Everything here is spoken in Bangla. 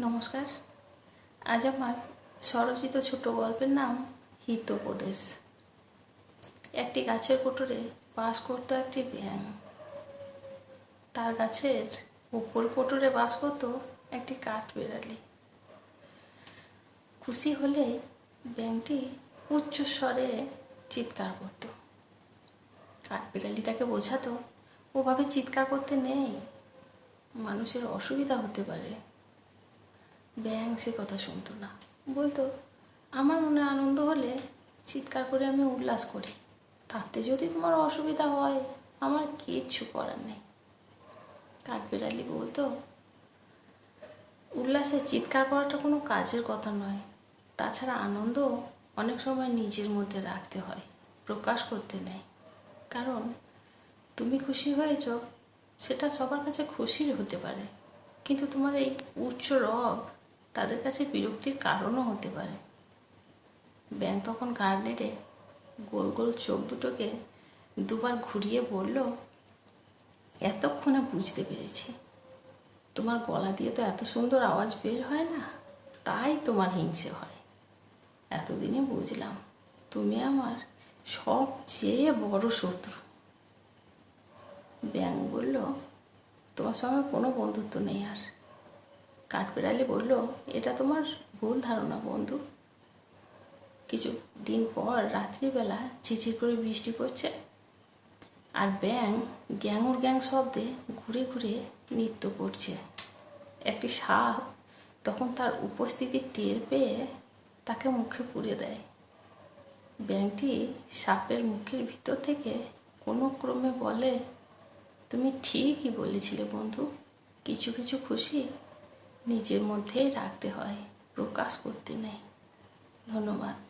নমস্কার। আজ আমার স্বরচিত ছোট গল্পের নাম হিতোপদেশ। একটি গাছের কোটরে বাস করতো একটি ব্যাঙ। তার গাছের উপর কোটরে বাস করতো একটি কাঠ বেড়ালি। খুশি হলে ব্যাঙটি উচ্চ স্বরে চিৎকার করতো। কাঠ বিড়ালি তাকে বোঝাতো, ওভাবে চিৎকার করতে নেই। মানুষের অসুবিধা হতে পারে। ব্যাং সে কথা শুনতো না। বলতো, আমার মনে আনন্দ হলে চিৎকার করে আমি উল্লাস করি। তাতে যদি তোমার অসুবিধা হয়, আমার কিচ্ছু করার নেই। কাঠবিড়ালি বলতো, উল্লাসে চিৎকার করাটা কোনো কাজের কথা নয়। তাছাড়া আনন্দ অনেক সময় নিজের মধ্যে রাখতে হয়, প্রকাশ করতে নেই কারণ তুমি খুশি হয়েছ, সেটা সবার কাছে খুশির হতে পারে। কিন্তু তোমার এই উচ্চ রব তাদের কাছে বিরক্তির কারণও হতে পারে। ব্যাং তখন গাড় নেড়ে গোল গোল চোখ দুটোকে দুবার ঘুরিয়ে বলল, এতক্ষণে বুঝতে পেরেছি। তোমার গলা দিয়ে তো এত সুন্দর আওয়াজ বের হয় না, তাই তোমার হিংসে হয়। এতদিনে বুঝলাম তুমি আমার সবচেয়ে বড় শত্রু। ব্যাং বলল, তোমার সঙ্গে কোনো বন্ধুত্ব নেই আর। কাঠবিড়ালি বলল, এটা তোমার ভুল ধারণা বন্ধু। কিছু দিন পর রাত্রিবেলা ঝিঝির করে বৃষ্টি পড়ছে আর ব্যাং গ্যাঙুর গ্যাং শব্দে ঘুরে ঘুরে নৃত্য করছে। একটি সাপ তখন তার উপস্থিতি টের পেয়ে তাকে মুখে পুড়ে দেয়। ব্যাংটি সাপের মুখের ভিতর থেকে কোনো ক্রমে বলে, তুমি ঠিকই বলেছিলে বন্ধু, কিছু কিছু খুশি নিজের মধ্যেই রাখতে হয় প্রকাশ করতে নেই। ধন্যবাদ।